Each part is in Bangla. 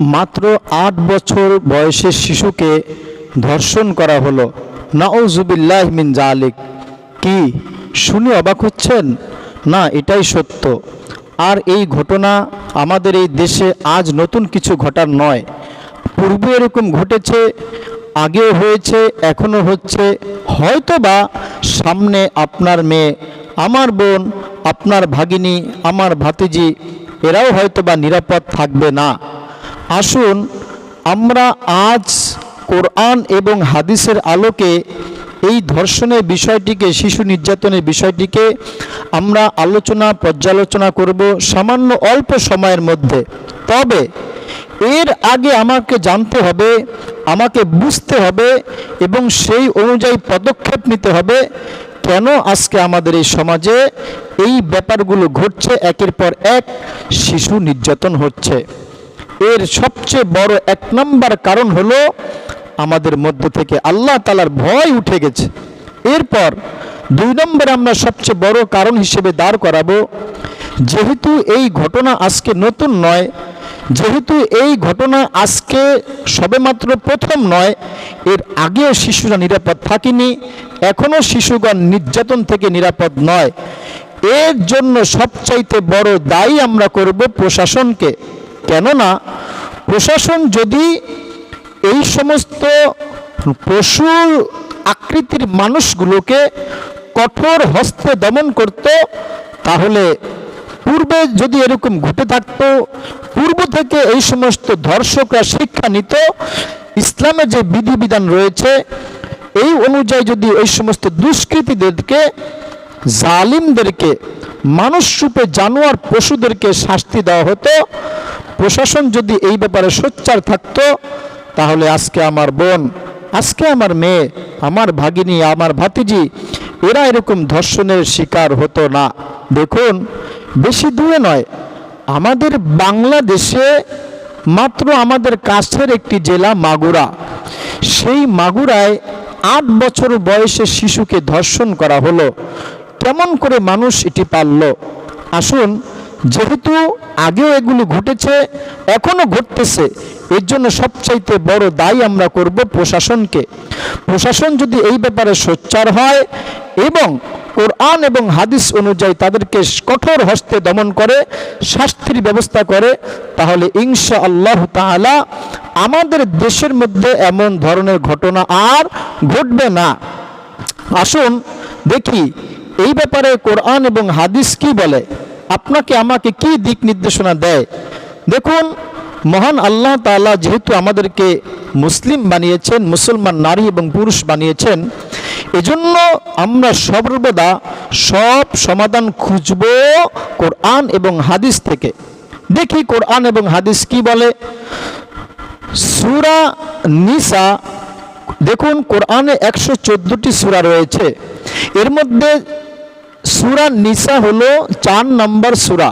মাত্র আট বছর বয়সের শিশুকে ধর্ষণ করা হলো। নাউজুবিল্লাহ মিন জালিক। কি? শুনে অবাক হচ্ছেন? না, এটাই সত্য। আর এই ঘটনা আমাদের এই দেশে আজ নতুন কিছু ঘটার নয়। পূর্বে এরকম ঘটেছে, আগেও হয়েছে, এখনও হচ্ছে। হয়তো বা সামনে আপনার মেয়ে, আমার বোন, আপনার ভাগিনী, আমার ভাতিজি, এরাও হয়তো বা নিরাপদ থাকবে না। আসুন, আমরা আজ কোরআন এবং হাদিসের আলোকে এই ধর্ষণের বিষয়টিকে, শিশু নির্যাতনের বিষয়টিকে আমরা আলোচনা, পর্যালোচনা করব সামান্য অল্প সময়ের মধ্যে। তবে এর আগে আমাকে জানতে হবে, আমাকে বুঝতে হবে এবং সেই অনুযায়ী পদক্ষেপ নিতে হবে কেন আজকে আমাদের এই সমাজে এই ব্যাপারগুলো ঘটছে। একের পর এক শিশু নির্যাতন হচ্ছে। এর সবচেয়ে বড় এক নম্বর কারণ হলো আমাদের মধ্য থেকে আল্লাহ তালার ভয় উঠে গেছে। এরপর দুই নম্বরে আমরা সবচেয়ে বড় কারণ হিসেবে দাঁড় করাবো, যেহেতু এই ঘটনা আজকে নতুন নয়, যেহেতু এই ঘটনা আজকে সবেমাত্র প্রথম নয়, এর আগেও শিশুরা নিরাপদ থাকেনি, এখনও শিশুগণ নির্যাতন থেকে নিরাপদ নয়। এর জন্য সবচাইতে বড় দায়ী আমরা করব প্রশাসনকে। কেননা প্রশাসন যদি এই সমস্ত পশু আকৃতির মানুষগুলোকে কঠোর হস্তে দমন করত, তাহলে পূর্বে যদি এরকম ঘটে থাকতো, পূর্ব থেকে এই সমস্ত ধর্ষকরা শিক্ষা নিত, ইসলামে যে বিধিবিধান রয়েছে, এই অনুযায়ী যদি ওই সমস্ত দুষ্কৃতীদেরকে জালিমদেরকে মানুষরূপে জানোয়ার পশুদেরকে শাস্তি দেওয়া হতো। প্রশাসন যদি এই ব্যাপারে সোচ্চার থাকতো, তাহলে আজকে আমার বোন, আজকে আমার মেয়ে, আমার ভাগিনী, আমার ভাতিজি, এরা এরকম ধর্ষণের শিকার হতো না। দেখুন, বেশি দূরে নয়, আমাদের বাংলাদেশে মাত্র আমাদের কাছের একটি জেলা মাগুরা। সেই মাগুরায় আট বছর বয়সে শিশুকে ধর্ষণ করা হলো। কেমন করে মানুষ এটি পারল? আসুন, যেহেতু আগেও এগুলো ঘটেছে, এখনও ঘটতেছে, এর জন্য সবচাইতে বড় দায়ী আমরা করব প্রশাসনকে। প্রশাসন যদি এই ব্যাপারে সোচ্চার হয় এবং কোরআন এবং হাদিস অনুযায়ী তাদেরকে কঠোর হস্তে দমন করে, শাস্তির ব্যবস্থা করে, তাহলে ইনশা আল্লাহ তাআলা আমাদের দেশের মধ্যে এমন ধরনের ঘটনা আর ঘটবে না। আসুন, দেখি এই ব্যাপারে কোরআন এবং হাদিস কি বলে? আপনাকে আমাকে কি দিক নির্দেশনা দেয়? দেখুন, মহান আল্লাহ তাআলা যেহেতু আমাদেরকে মুসলিম বানিয়েছেন, মুসলমান নারী এবং পুরুষ বানিয়েছেন, এজন্য আমরা সর্বদা সব সমাধান খুঁজব কোরআন এবং হাদিস থেকে। দেখি কোরআন এবং হাদিস কি বলে? সুরা নিসা, দেখুন কোরআনে একশো চোদ্দোটি সুরা রয়েছে। এর মধ্যে সুরা নিসা হলো চার নম্বর সুরা।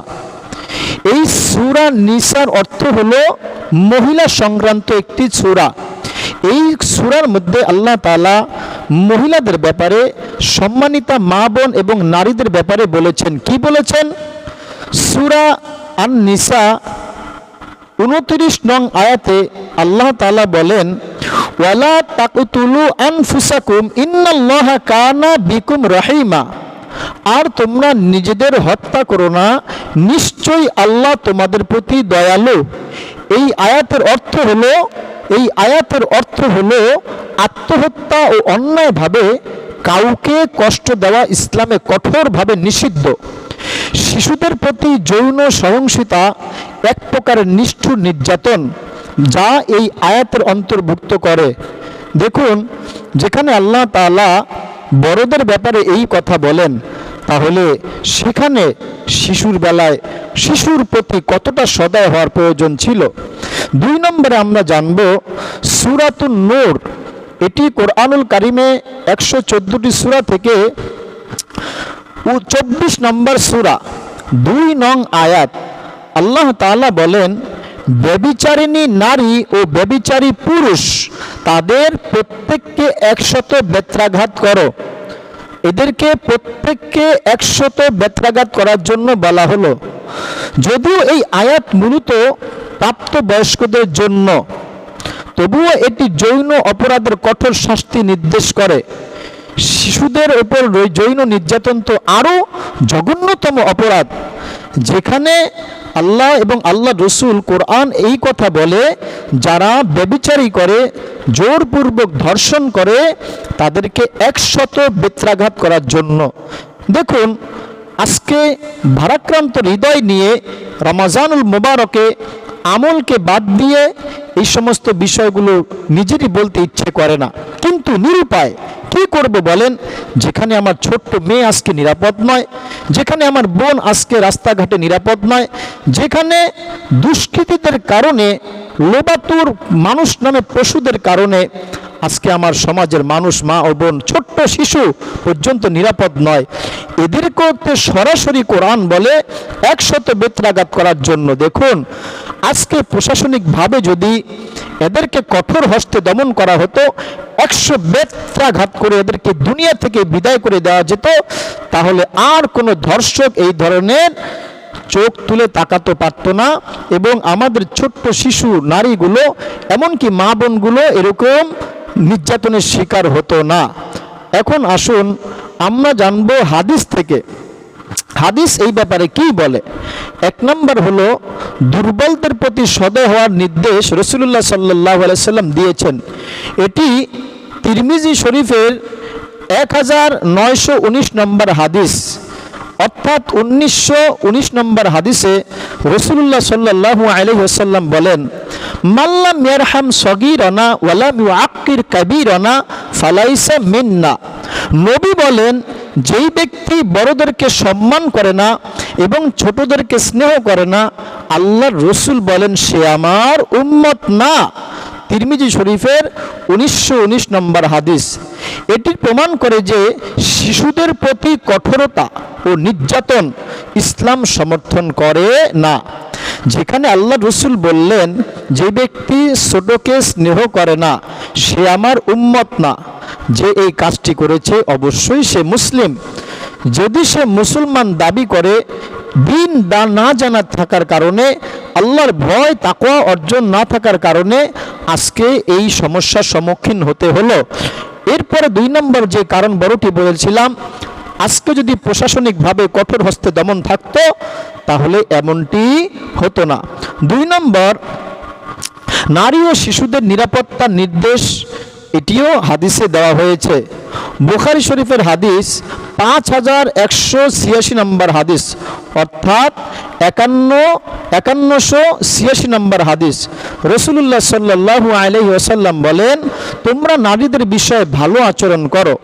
এই সুরা নিসার অর্থ হলো মহিলা সংক্রান্ত একটি সুরা। এই সুরার মধ্যে আল্লাহ তালা মহিলাদের ব্যাপারে, সম্মানিতা মা বোন এবং নারীদের ব্যাপারে বলেছেন। কি বলেছেন? সুরা আন নিসা উনত্রিশ নং আয়াতে আল্লাহ তালা বলেন, ওয়ালা তাকুতুলু আনফুসাকুম ইন্নাল্লাহা কানা বিকুম রহিমা। আর তোমরা নিজেদের হত্যা করো না, নিশ্চয়ই আল্লাহ তোমাদের প্রতি দয়ালু। এই আয়াতের অর্থ হলো, এই আয়াতের অর্থ হলো আত্মহত্যা ও অন্যায়ভাবে কাউকে কষ্ট দেওয়া ইসলামে কঠোরভাবে নিষিদ্ধ। শিশুদের প্রতি যৌন সহিংসতা এক প্রকারের নিষ্ঠুর নির্যাতন, যা এই আয়াতের অন্তর্ভুক্ত করে। দেখুন, যেখানে আল্লাহ তাআলা বড়দের ব্যাপারে এই কথা বলেন তাহলে সেখানে শিশুর বেলায় শিশুর প্রতি কতটা সদয় হওয়ার প্রয়োজন ছিল? দুই নম্বরে আমরা জানব, সুরাতুন নূর, এটি কোরআনুল কারিমে একশো চোদ্দোটি সুরা থেকে চব্বিশ নম্বর সুরা, দুই নং আয়াত। আল্লাহ তালা বলেন, ব্যবিচারিণী নারী ও ব্যবিচারী পুরুষ তাদের প্রত্যেককে একশত বেত্রাঘাত করো। এদেরকে প্রত্যেককে একশত ব্যত্রাঘাত করার জন্য বলা হলো। যদিও এই আয়াত মূলত প্রাপ্তবয়স্কদের জন্য, তবুও এটি যৌন অপরাধের কঠোর শাস্তি নির্দেশ করে। শিশুদের ওপর যৌন নির্যাতন তো আরও জঘন্যতম অপরাধ, যেখানে আল্লাহ এবং আল্লাহ রসুল কোরআন এই কথা বলে, যারা ব্যবিচারী করে, জোরপূর্বক ধর্ষণ করে, তাদেরকে একশত বেত্রাঘাত করার জন্য। দেখুন, আজকে ভারাক্রান্ত হৃদয় নিয়ে রমাজানুল মোবারকে আমলকে বাদ দিয়ে এই সমস্ত বিষয়গুলো নিজেরই বলতে ইচ্ছে করে না। কিন্তু নিরুপায় কি করব বলেন? যেখানে আমার ছোট্ট মেয়ে আজকে নিরাপদ নয়, যেখানে আমার বোন আজকে রাস্তাঘাটে নিরাপদ নয়, যেখানে দুষ্কৃতীদের কারণে, লোবাতুর মানুষ নামে পশুদের কারণে আজকে আমার সমাজের মানুষ মা ও বোন, ছোট্ট শিশু পর্যন্ত নিরাপদ নয়। এদের করতে সরাসরি কোরআন বলে একশত বেত্রাঘাত করার জন্য দেখুন আজকে প্রশাসনিকভাবে যদি এদেরকে কঠোর হস্তে দমন করা হতো, একশো বেত্রাঘাত করে এদেরকে দুনিয়া থেকে বিদায় করে দেওয়া যেত, তাহলে আর কোনো ধর্ষক এই ধরনের চোখ তুলে তাকাতে পারতো না এবং আমাদের ছোট্ট শিশু নারীগুলো, এমনকি মা বোনগুলো এরকম নির্যাতনের শিকার হতো না। এখন আসুন, আমরা জানব হাদিস থেকে হাদিস এই ব্যাপারে কি বলে? এক নম্বর হলো, দুর্বলদের প্রতি সদয় হওয়ার নির্দেশ রসুল্লাহ সাল্লাহ সাল্লাম দিয়েছেন। এটি তিরমিজি শরীফের এক হাজার নয়শো উনিশ নম্বর হাদিস। অর্থাৎ উনিশশো উনিশ নম্বর হাদিসে রসুল্লাহ সাল্লাহ আলহিহাসাল্লাম বলেন মাল্লাম ইয়ারহাম সগিরনা ওয়ালাম আকির কাবিরনা ফালাইসা মিন্না। নবী বলেন যেই ব্যক্তি বড়দেরকে সম্মান করে না এবং ছোটদেরকে স্নেহ করে না, আল্লাহর রসুল বলেন, সে আমার উম্মত না। তিরমিজি শরীফের উনিশশো উনিশ নম্বর হাদিস। এটি প্রমাণ করে যে শিশুদের প্রতি কঠোরতা ও নির্যাতন ইসলাম সমর্থন করে না। যেখানে আল্লাহ রসুল বললেন, যে ব্যক্তি ছোটকে স্নেহ করে না, সে আমার উম্মত না। যে এই কাজটি করেছে, অবশ্যই সে মুসলিম। যদি সে মুসলমান দাবি করে, দিন দা না জানা থাকার কারণে, আল্লাহর ভয়, তাকওয়া অর্জন না থাকার কারণে, আজকে এই সমস্যার সম্মুখীন হতে হলো। এরপরে দুই নম্বর যে কারণ বড়টি বলেছিলাম আজকে যদি প্রশাসনিকভাবে কঠোর হস্তে দমন থাকতো, তাহলে এমনটি হতো না। দুই নম্বর, নারী ও শিশুদের নিরাপত্তার নির্দেশ, এটিও হাদিসে দেওয়া হয়েছে। বুখারি শরীফের হাদিস পাঁচ হাজার একশো ছিয়াশি নম্বর হাদিস, অর্থাৎ একান্ন, একান্নশো ছিয়াশি নম্বর হাদিস। রসুল্লাহ সাল্লাহু আলহি বলেন, তোমরা নারীদের বিষয়ে ভালো আচরণ করো।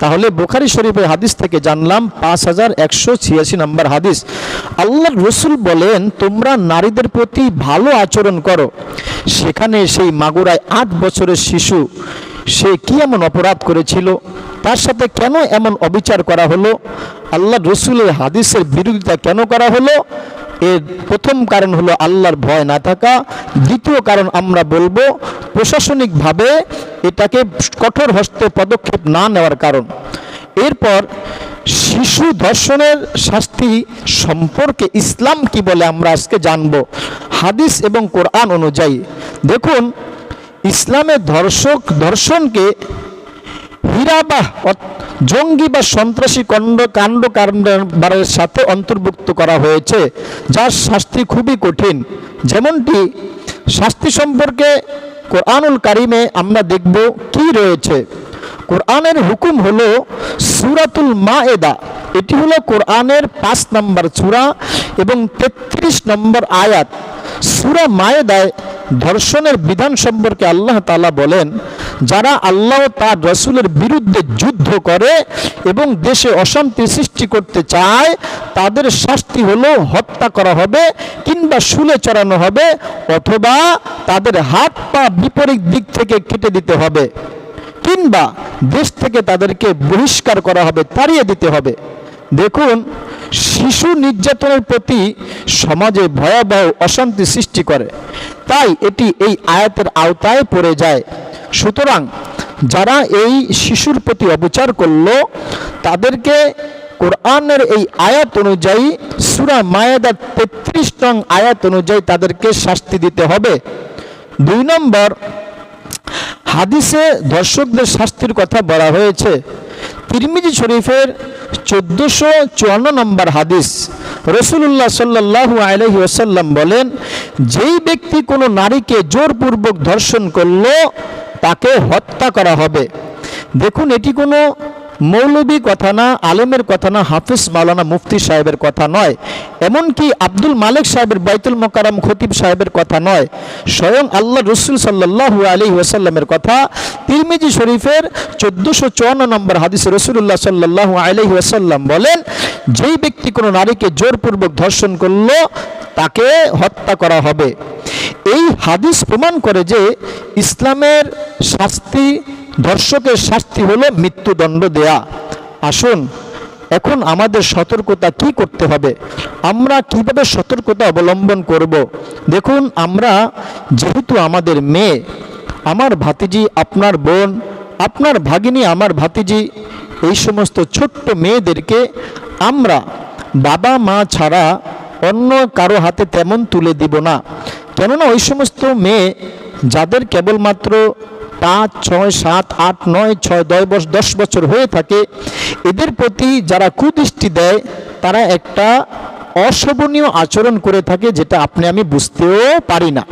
তাহলে বোখারি শরীফের হাদিস থেকে জানলাম পাঁচ হাজার একশো ছিয়াশি নম্বর হাদিস। আল্লাহ রসুল বলেন, তোমরা নারীদের প্রতি ভালো আচরণ করো। সেখানে সেই মাগুরায় আট বছরের শিশু সে কি এমন অপরাধ করেছিল? তার সাথে কেন এমন অবিচার করা হলো? আল্লাহ রসুলের হাদিসের বিরোধিতা কেন করা হলো? এর প্রথম কারণ হলো আল্লাহর ভয় না থাকা। দ্বিতীয় কারণ আমরা বলব, প্রশাসনিকভাবে এটাকে কঠোর হস্তে পদক্ষেপ না নেওয়ার কারণ। এরপর, শিশু ধর্ষণের শাস্তি সম্পর্কে ইসলাম কি বলে আমরা আজকে জানব। হাদিস এবং কোরআন অনুযায়ী। দেখুন ইসলামের ধর্ষক, ধর্ষণকে হীরা বা জঙ্গি বা সন্ত্রাসী কাণ্ড কাণ্ড কারণের সাথে অন্তর্ভুক্ত করা হয়েছে, যার শাস্তি খুবই কঠিন। যেমনটি শাস্তি সম্পর্কে কোরআনুল কারিমে আমরা দেখব কি রয়েছে। কোরআনের হুকুম হলো সুরাতুল মাএদা এটি হলো কোরআনের পাঁচ নম্বর সূরা এবং তেত্রিশ নম্বর আয়াত। সুরা মায়েদায় ধর্ষণের বিধান সম্পর্কে আল্লাহ তালা বলেন, যারা আল্লাহ তার রসুলের বিরুদ্ধে যুদ্ধ করে এবং দেশে অশান্তি সৃষ্টি করতে চায়, তাদের শাস্তি হলো হত্যা করা হবে কিংবা শুলে চড়ানো হবে অথবা তাদের হাত পা বিপরীত দিক থেকে কেটে দিতে হবে কিংবা দেশ থেকে তাদেরকে বহিষ্কার করা হবে, তাড়িয়ে দিতে হবে। দেখুন শিশু নির্যাতনের প্রতি সমাজে ভয়াবহ অশান্তি সৃষ্টি করে। তাই এটি এই আয়াতের আওতায় পড়ে যায়। সুতরাং যারা এই শিশুর প্রতি অবিচার করল, তাদেরকে কোরআনের এই আয়াত অনুযায়ী, সুরা মায়াদার তেত্রিশ নং আয়াত অনুযায়ী তাদেরকে শাস্তি দিতে হবে। দুই নম্বর, হাদিসে দর্শকদের শাস্তির কথা বলা হয়েছে। তিরমিজি শরীফের চোদ্দোশো চুয়ান্ন নম্বর হাদিস রসুল্লাহ সাল্লাহ আলহি ওসাল্লাম বলেন, যেই ব্যক্তি কোনো নারীকে জোরপূর্বক ধর্ষণ করল, তাকে হত্যা করা হবে। দেখুন, এটি কোনো মৌলবী কথা না, আলেমের কথা না, হাফিজ মাওলানা মুফতি সাহেবের কথা নয়। এমনকি আব্দুল মালিক সাহেবের বাইতুল মোকারম খতিব সাহেবের কথা নয়। স্বয়ং আল্লাহ রসুল সাল্লাহু আলী ওয়াসাল্লামের কথা। তিরমিজি শরীফের চোদ্দোশো চুয়ান্ন নম্বর হাদিস রসুল্লাহ সাল্লাহু আলহি ওয়াসাল্লাম বলেন, যেই ব্যক্তি কোনো নারীকে জোরপূর্বক ধর্ষণ করল, তাকে হত্যা করা হবে। এই হাদিস প্রমাণ করে যে ইসলামের শাস্তি ধর্ষকের শাস্তি হলো মৃত্যুদণ্ড দেয়া। আসুন, এখন আমাদের সতর্কতা কি করতে হবে? আমরা কীভাবে সতর্কতা অবলম্বন করব? দেখুন, আমরা যেহেতু আমাদের মেয়ে, আমার ভাতিজি, আপনার বোন, আপনার ভাগিনী, আমার ভাতিজি, এই সমস্ত ছোট্ট মেয়েদেরকে আমরা বাবা, মা ছাড়া অন্য কারও হাতে তেমন তুলে দিব না। কেননা ওই সমস্ত মেয়ে যাদের কেবলমাত্র পাঁচ, ছয়, সাত, আট, নয়, ছয়, দশ বছর দশ বছর হয়ে থাকে, এদের প্রতি যারা কুদৃষ্টি দেয়, তারা একটা অশোভনীয় আচরণ করে থাকে যেটা আপনি আমি বুঝতেও পারি না।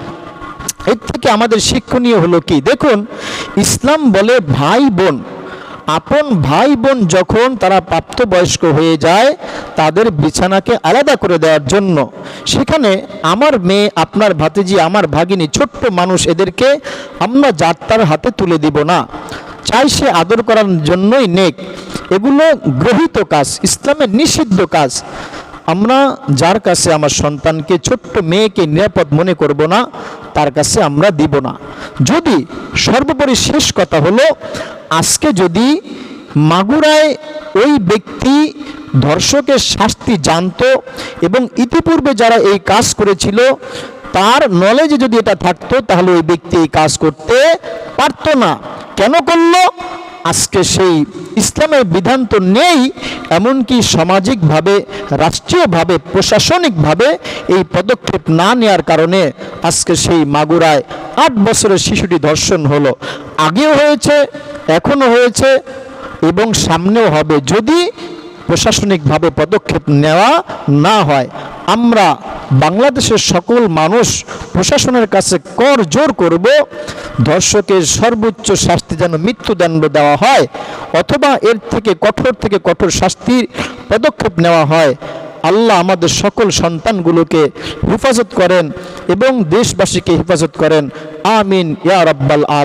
এর থেকে আমাদের শিক্ষণীয় হলো কি? দেখুন, ইসলাম বলে ভাই বোন। আপন ভাই বোন যখন তারা প্রাপ্তবয়স্ক হয়ে যায়, তাদের বিছানাকে আলাদা করে দেওয়ার জন্য। সেখানে আমার মেয়ে, আপনার ভাতিজি, আমার ভাগিনী ছোট্ট মানুষ এদেরকে আমরা যাত্রার হাতে তুলে দিব না। চাই সে আদর করার জন্যই নেক। এগুলো গ্রহিত কাজ, ইসলামের নিষিদ্ধ কাজ। আমরা যার কাছে আমার সন্তানকে, ছোট্ট মেয়েকে নিরাপদ মনে করব না, তার কাছে আমরা দিব না। যদি সর্বোপরি শেষ কথা হলো, আজকে যদি মাগুরায় ওই ব্যক্তি ধর্ষকের শাস্তি জানতো এবং ইতিপূর্বে যারা এই কাজ করেছিল, তার নলেজে যদি এটা থাকতো, তাহলে ওই ব্যক্তি এই কাজ করতে পারতো না। কেন করল? আজকে সেই ইসলামের বিধান তো নেই, এমনকি সামাজিকভাবে, রাষ্ট্রীয়ভাবে, প্রশাসনিকভাবে এই পদক্ষেপ না নেওয়ার কারণে আজকে সেই মাগুরায় আট বছরের শিশুটি ধর্ষণ হলো। আগেও হয়েছে, এখনও হয়েছে এবং সামনেও হবে। যদি প্রশাসনিকভাবে পদক্ষেপ নেওয়া না হয়, আমরা বাংলাদেশের সকল মানুষ প্রশাসনের কাছে কর জোর করব। ধর্ষকের সর্বোচ্চ শাস্তি যেন মৃত্যুদণ্ড দেওয়া হয়, অথবা এর থেকে কঠোর থেকে কঠোর শাস্তির পদক্ষেপ নেওয়া হয়। আল্লাহ আমাদের সকল সন্তানগুলোকে হেফাজত করেন এবং দেশবাসীকে হেফাজত করেন। আমিন, ইয়া রব্বাল